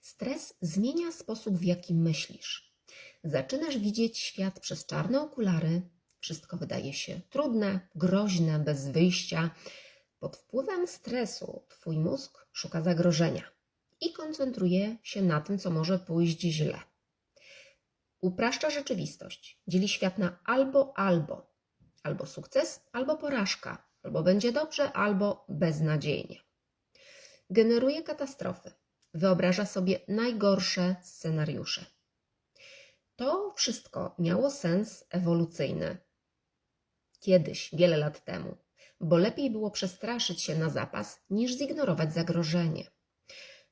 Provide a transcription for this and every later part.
Stres zmienia sposób, w jaki myślisz. Zaczynasz widzieć świat przez czarne okulary, wszystko wydaje się trudne, groźne, bez wyjścia. Pod wpływem stresu Twój mózg szuka zagrożenia i koncentruje się na tym, co może pójść źle. Upraszcza rzeczywistość, dzieli świat na albo albo, albo sukces, albo porażka, albo będzie dobrze, albo beznadziejnie. Generuje katastrofy, wyobraża sobie najgorsze scenariusze. To wszystko miało sens ewolucyjny. Kiedyś, wiele lat temu, bo lepiej było przestraszyć się na zapas, niż zignorować zagrożenie.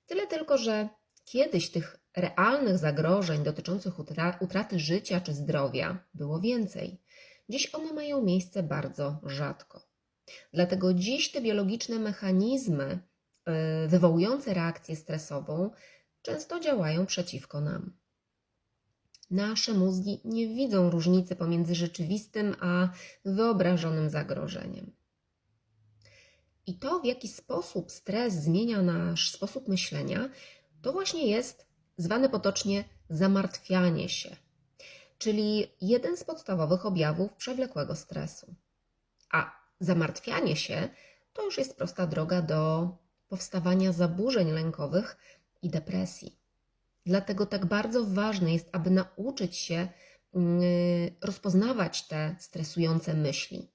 Tyle tylko, że kiedyś tych realnych zagrożeń dotyczących utra- utraty życia czy zdrowia było więcej. Dziś one mają miejsce bardzo rzadko. Dlatego dziś te biologiczne mechanizmy wywołujące reakcję stresową często działają przeciwko nam. Nasze mózgi nie widzą różnicy pomiędzy rzeczywistym a wyobrażonym zagrożeniem. I to, w jaki sposób stres zmienia nasz sposób myślenia, to właśnie jest zwane potocznie zamartwianie się, czyli jeden z podstawowych objawów przewlekłego stresu. A zamartwianie się to już jest prosta droga do powstawania zaburzeń lękowych i depresji. Dlatego tak bardzo ważne jest, aby nauczyć się mm, rozpoznawać te stresujące myśli,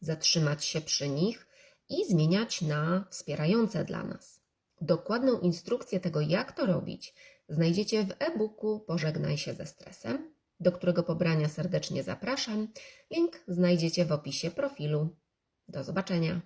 zatrzymać się przy nich i zmieniać na wspierające dla nas. Dokładną instrukcję tego, jak to robić, znajdziecie w e-booku Pożegnaj się ze stresem, do którego pobrania serdecznie zapraszam. Link znajdziecie w opisie profilu. Do zobaczenia.